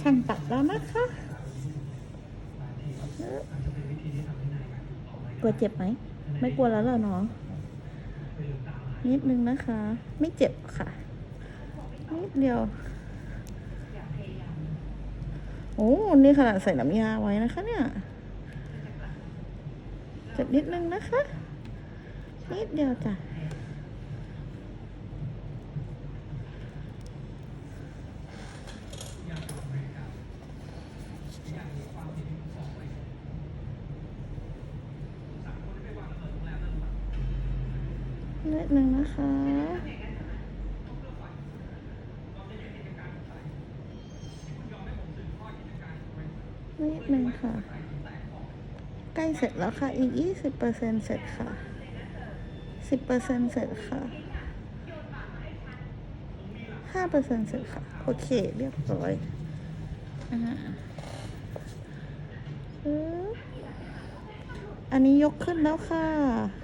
ช่างตัดแล้วนะคะกลัวเจ็บไหม ไม่กลัวแล้วเหรอเนาะนิดนึงนะคะ ไม่เจ็บค่ะ นิดเดียว โอ้นี่ขนาดใส่น้ำยาไว้นะคะเนี่ย เจ็บนิดนึงนะคะ นิดเดียวจ้ะ นิดนึงนะคะนิดนึงค่ะ ใกล้เสร็จแล้วค่ะ อีกยี่สิบเปอร์เซ็นเสร็จค่ะสิบเปอร์เซ็นเสร็จค่ะห้าเปอร์เซ็นเสร็จค่ะ โอเค เรียบร้อยอ่าปึ๊บอันนี้ยกขึ้นแล้วค่ะอืม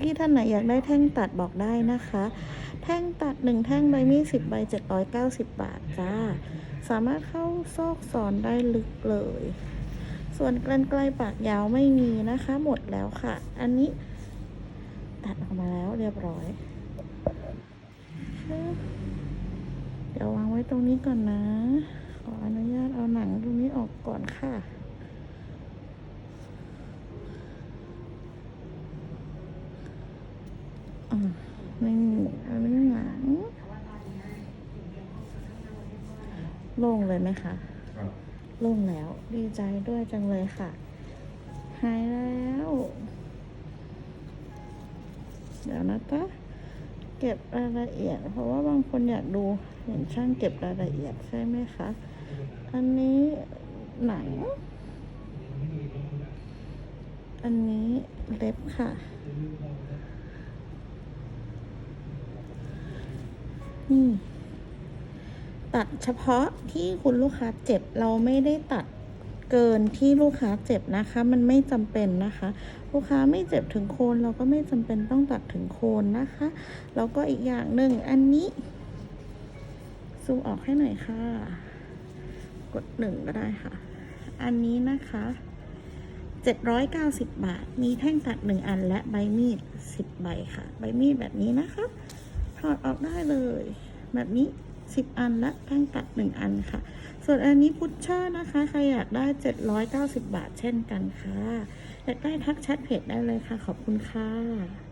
พี่ๆท่านไหนอยากได้แท่งตัดบอกได้นะคะ แท่งตัดหนึ่งแท่งใบมีดสิบใบเจ็ดร้อยเก้าสิบบาทจ้า สามารถเข้าซอกสอนได้ลึกเลย ส่วนกรรไกลปากยาวไม่มีนะคะ หมดแล้วค่ะ อันนี้ ตัดออกมาแล้วเรียบร้อย เดี๋ยววางไว้ตรงนี้ก่อนนะ ขออนุญาตเอาหนังตรงนี้ออกก่อนค่ะ อ่านี่อันหนังโล่งเลยไหมคะโล่งแล้ว ดีใจด้วยจังเลยค่ะ หายแล้ว เดี๋ยวนะจ๊ะเก็บรายละเอียด เพราะว่าบางคนอยากดูเห็นช่างเก็บรายละเอียดใช่ไหมคะ อันนี้หนัง อันนี้เล็บค่ะ นี่ตัดเฉพาะที่คุณลูกค้าเจ็บเราไม่ได้ตัดเกินที่ลูกค้าเจ็บนะคะ มันไม่จำเป็นนะคะ ลูกค้าไม่เจ็บถึงโคนเราก็ไม่จำเป็นต้องตัดถึงโคนนะคะแล้วก็อีกอย่างหนึ่งอันนี้ซูมออกให้หน่อยค่ะ กดหนึ่งก็ได้ค่ะ อันนี้นะคะ 790 บาท มีแท่งตัดหนึ่งอันและใบมีด 10 ใบค่ะ ใบมีดแบบนี้นะคะ ถอดออกได้เลย แบบนี้ 10 อันและแท่งตัด 1 อันค่ะ ส่วนอันนี้พุชเชอร์นะคะ ใครอยากได้ 790 บาทเช่นกันค่ะ อยากได้ทักแชทเพจได้เลยค่ะ ขอบคุณค่ะ